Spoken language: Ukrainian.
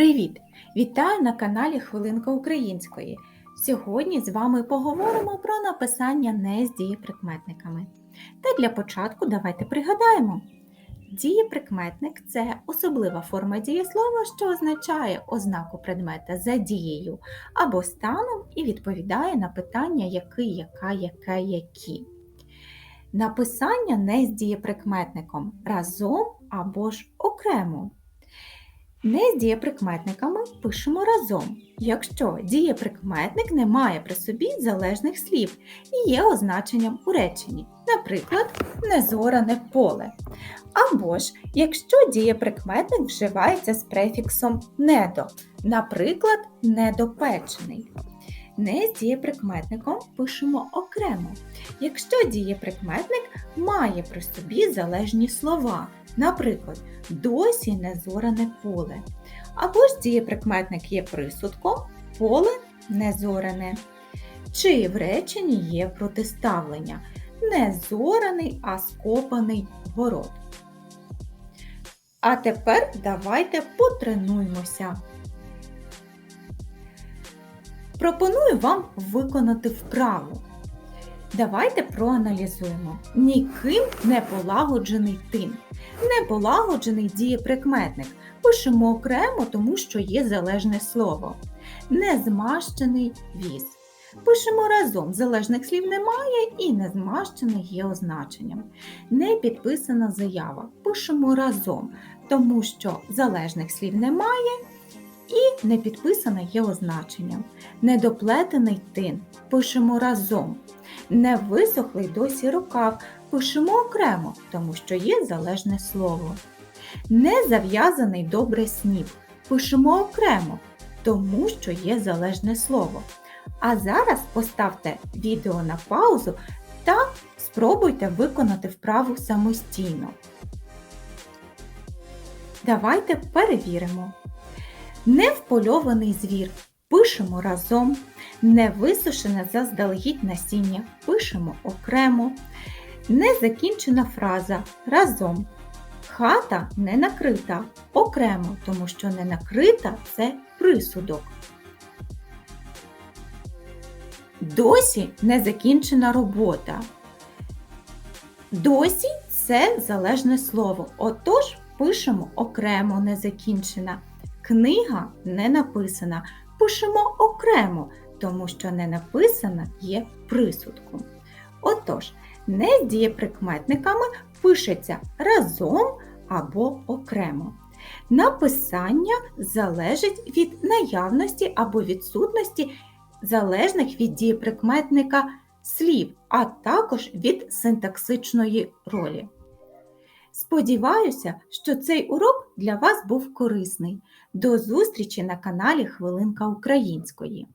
Привіт! Вітаю на каналі Хвилинка Української. Сьогодні з вами поговоримо про написання не з дієприкметниками. Та для початку давайте пригадаємо. Дієприкметник це особлива форма дієслова, що означає ознаку предмета за дією або станом і відповідає на питання який, яка, яке, які. Написання не з дієприкметником разом або ж окремо. Не з дієприкметниками пишемо разом, якщо дієприкметник не має при собі залежних слів і є означенням у реченні, наприклад, незоране поле. Або ж якщо дієприкметник вживається з префіксом недо, наприклад, недопечений. Не з дієприкметником пишемо окремо, якщо дієприкметник має при собі залежні слова, наприклад, досі не зоране поле. Або ж дієприкметник є присудком, поле не зорене. Чи в реченні є протиставлення не зораний, а скопаний город. А тепер давайте потренуємося. Пропоную вам виконати вправу. Давайте проаналізуємо. Ніким не полагоджений тин. Неполагоджений дієприкметник. Пишемо окремо, тому що є залежне слово. Незмащений віз. Пишемо разом, залежних слів немає і незмащений є означенням. Не підписана заява. Пишемо разом, тому що залежних слів немає і не підписана є означенням. Недоплетений тин. Пишемо разом. Не висохлий досі рукав. Пишемо окремо, тому що є залежне слово. Не зав'язаний добре сніп. Пишемо окремо, тому що є залежне слово. А зараз поставте відео на паузу та спробуйте виконати вправу самостійно. Давайте перевіримо. Невпольований звір пишемо разом. Невисушене заздалегідь насіння пишемо окремо. Незакінчена фраза разом. Хата не накрита окремо, тому що не накрита це присудок. Досі не закінчена робота. Досі це залежне слово. Отож пишемо окремо незакінчена. Книга не написана. Пишемо окремо, тому що не написана є присудком. Отож, не з дієприкметниками пишеться разом або окремо. Написання залежить від наявності або відсутності залежних від дієприкметника слів, а також від синтаксичної ролі. Сподіваюся, що цей урок для вас був корисний. До зустрічі на каналі Хвилинка Української.